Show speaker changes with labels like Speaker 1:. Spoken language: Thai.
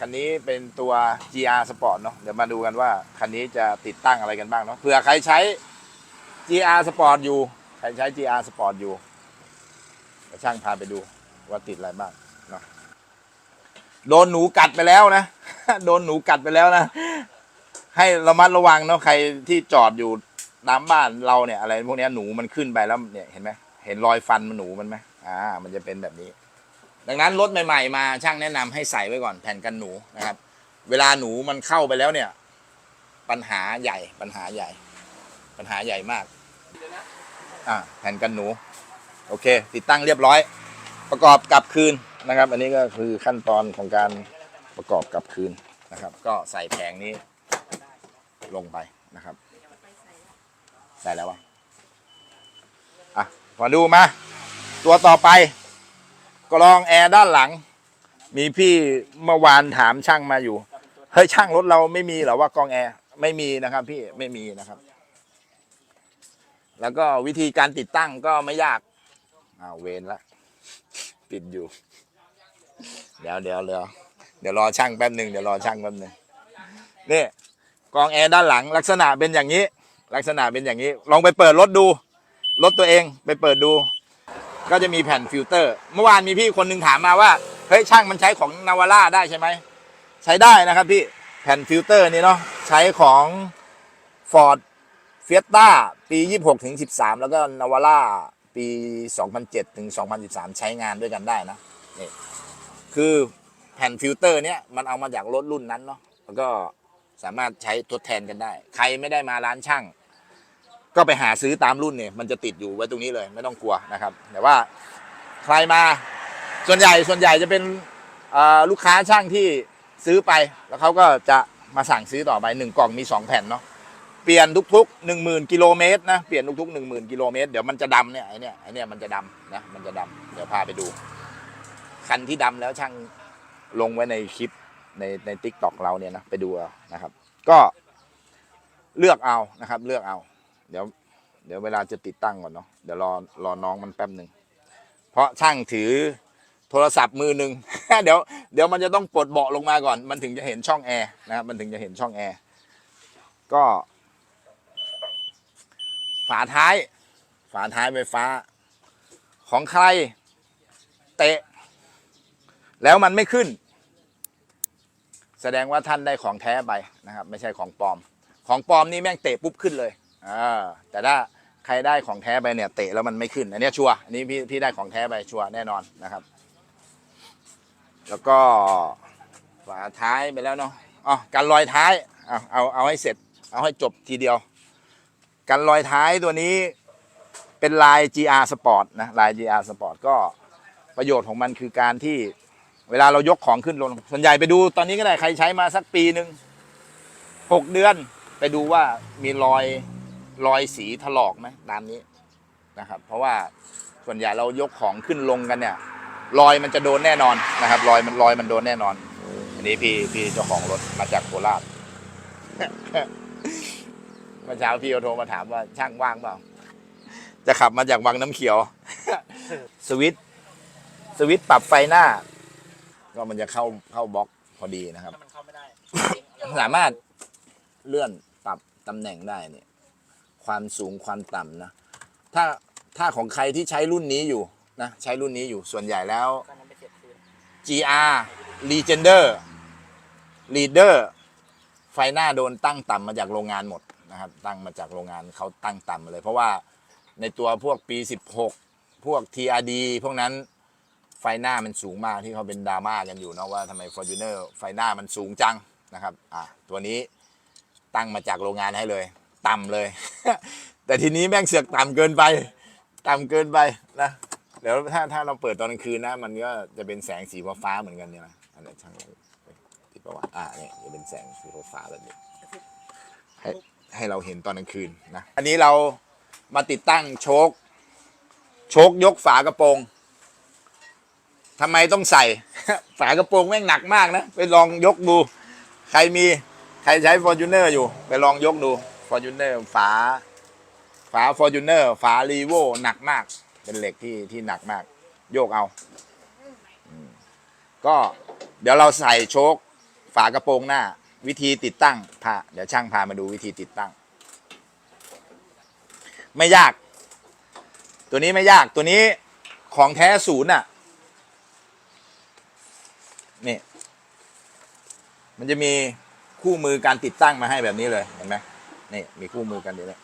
Speaker 1: คันนี้เป็นตัว GR Sport เนาะเดี๋ยวมาดูกันว่า คันนี้จะติดตั้งอะไรกันบ้างเนาะเผื่อใครใช้ GR Sport อยู่ ใครใช้ GR Sport อยู่ช่างพาไปดูว่าติดอะไรบ้างเนาะโดนหนูกัดไปแล้วนะ โดนหนูกัดไปแล้วนะ ให้ระมัดระวังเนาะใครที่จอดอยู่ตามบ้านเราเนี่ยอะไรพวกนี้หนูมันขึ้นไปแล้วเนี่ยเห็นไหมเห็นรอยฟันมันหนูมันไหมอ่า มันจะเป็นแบบนี้ ดังนั้นรถใหม่ๆมาช่างแนะนำให้ใส่ไว้ก่อนแผ่นกันหนูนะครับ เวลาหนูมันเข้าไปแล้วเนี่ย ปัญหาใหญ่ปัญหาใหญ่ ปัญหาใหญ่มากอ่าแผ่นกันหนู โอเค ติดตั้งเรียบร้อย ประกอบกลับคืนนะครับ อันนี้ก็คือขั้นตอนของการประกอบกลับคืนนะครับ ก็ใส่แผงนี้ลงไปนะครับ ใส่แล้ววะอะมาดูมา ตัวต่อไป กรองแอร์ด้านหลัง มีพี่เมื่อวานถามช่างมาอยู่เฮ้ยช่างรถเราไม่มีเหรอว่ากรองแอร์ไม่มีนะครับ พี่ไม่มีนะครับ แล้วก็วิธีการติดตั้งก็ไม่ยากอ้าวเวนละปิดอยู่ เดี๋ยวเดี๋ยวเดี๋ยวเดี๋ยวรอช่างแป๊บหนึ่งเดี๋ยวรอช่างแป๊บหนึ่งนี่กองแอร์ด้านหลัง ลักษณะเป็นอย่างนี้ ลักษณะเป็นอย่างนี้ ลองไปเปิดรถดูรถตัวเองไปเปิดดู ก็จะมีแผ่นฟิลเตอร์ เมื่อวานมีพี่คนหนึ่งถามมาว่า เฮ้ยช่างมันใช้ของนาวาร่าได้ใช่ไหม ใช้ได้นะครับพี่ แผ่นฟิลเตอร์นี่เนาะ ใช้ของ Ford f i e s t a ปี 26ถึง13 แล้วก็นาวาร่าปี 2007ถึง2013 ใช้งานด้วยกันได้นะ นี่ คือแผ่นฟิลเตอร์เนี้ยมันเอามาจากรถรุ่นนั้นเนาะ แล้วก็สามารถใช้ทดแทนกันได้ ใครไม่ได้มาร้านช่าง ก็ไปหาซื้อตามรุ่นเนี่ยมันจะติดอยู่ไว้ตรงนี้เลยไม่ต้องกลัวนะครับ แต่ว่าใครมาส่วนใหญ่ส่วนใหญ่จะเป็นลูกค้าช่างที่ซื้อไปแล้วเขาก็จะมาสั่งซื้อต่อไปหนึ่งกล่องมีสองแผ่นเนาะเปลี่ยนทุกๆหนึ่งหมื่นกิโลเมตรนะเปลี่ยนทุกๆหนึ่งหมื่นกิโลเมตรเดี๋ยวมันจะดำเนี่ยไอเนี่ยไอเนี่ยมันจะดำนะมันจะดำเดี๋ยวพาไปดู คันที่ดำแล้วช่างลงไว้ในคลิปในในทิกตอกเราเนี่ยนะไปดูนะครับ ก็เลือกเอานะครับเลือกเอา เดี๋ยวเดี๋ยวเวลาจะติดตั้งก่อนเนาะเดี๋ยวรอรอน้องมันแป๊บหนึ่งเพราะช่างถือโทรศัพท์มือหนึ่ง เดี๋ยวเดี๋ยวมันจะต้องปลดเบาะลงมาก่อน มันถึงจะเห็นช่องแอร์นะครับมันถึงจะเห็นช่องแอร์ก็ ฝาท้าย ฝาท้ายไฟฟ้า ของใคร เตะ แล้วมันไม่ขึ้น แสดงว่าท่านได้ของแท้ไปนะครับ ไม่ใช่ของปลอม ของปลอมนี่แม่งเตะปุ๊บขึ้นเลย อ่าแต่ถ้าใครได้ของแท้ไปเนี่ยเตะแล้วมันไม่ขึ้น อันนี้ชัวร์อันนี้พี่พี่ได้ของแท้ไปชัวร์แน่นอนนะครับ แล้วก็ฝาท้ายไปแล้วเนาะอ๋อกันรอยท้ายเอาเอาเอาให้เสร็จ เอาให้จบทีเดียวกันรอยท้ายตัวนี้เป็นลาย GR Sport นะลาย GR Sport ก็ประโยชน์ของมันคือการที่เวลาเรายกของขึ้นลง ส่วนใหญ่ไปดูตอนนี้ก็ได้ใครใช้มาสักปีหนึ่งหกเดือน ไปดูว่ามีรอย รอยสีถลอกไหมตามนี้นะครับ เพราะว่าส่วนใหญ่เรายกของขึ้นลงกันเนี่ย รอยมันจะโดนแน่นอนนะครับ รอยมันรอยมันโดนแน่นอน อันนี้พี่พี่เจ้าของรถมาจากโคราชเมื่อเช้าพี่เขาโทรมาถามว่าช่างว่างเปล่า จะขับมาจากวังน้ำเขียว สวิตช์สวิตช์ปรับไฟหน้า ก็มันจะเข้าเข้าบล็อกพอดีนะครับ
Speaker 2: มันเข้าไม่ได้
Speaker 1: สามารถเลื่อนปรับตำแหน่งได้เนี่ย ความสูงความต่ำนะถ้าถ้าของใครที่ใช้รุ่นนี้อยู่นะใช้รุ่นนี้อยู่ส่วนใหญ่แล้ว
Speaker 2: ตอนนั้นไปเสียบคืน
Speaker 1: GR Legender Leader ไฟหน้าโดนตั้งต่ำมาจากโรงงานหมดนะครับ ตั้งมาจากโรงงานเขาตั้งต่ำมาเลย เพราะว่าในตัวพวกปี 16 พวก TRD พวกนั้นไฟหน้ามันสูงมากที่เขาเป็นดราม่ากันอยู่เนาะว่าทำไม Fortuner ไฟหน้ามันสูงจังนะครับอะตัวนี้ตั้งมาจากโรงงานให้เลย ต่ำเลย แต่ทีนี้แม่งเสือกต่ำเกินไป ต่ำเกินไปนะเดี๋ยวถ้าถ้าเราเปิดตอนกลางคืนนะ มันก็จะเป็นแสงสีฟ้าเหมือนกันเนี่ยนะอันนี้ช่างเราติดประวัติอ่าเนี่ยจะเป็นแสงสีฟ้าแบบนี้ให้ให้เราเห็นตอนกลางคืนนะอันนี้เรามาติดตั้งโชคโชคยกฝากระโปรงทำไมต้องใส่ ฝากระโปรงแม่งหนักมากนะ ไปลองยกดู ใครมีใครใช้ f o r t u n e r อยู่ ไปลองยกดู f o r t u n e r ฝา ฝา f o r t u n e r ฝา r e v o หนักมาก เป็นเหล็กที่ที่หนักมาก โยกเอา ก็เดี๋ยวเราใส่โชคฝากระโปรงหน้า วิธีติดตั้งพาเดี๋ยวช่างพามาดูวิธีติดตั้ง ไม่ยาก ตัวนี้ไม่ยากตัวนี้ของแท้ศูนย์อะนี่มันจะมีคู่มือการติดตั้งมาให้แบบนี้เลยเห็นไหม นี่มีคู่มือกันเดี๋ยวนี้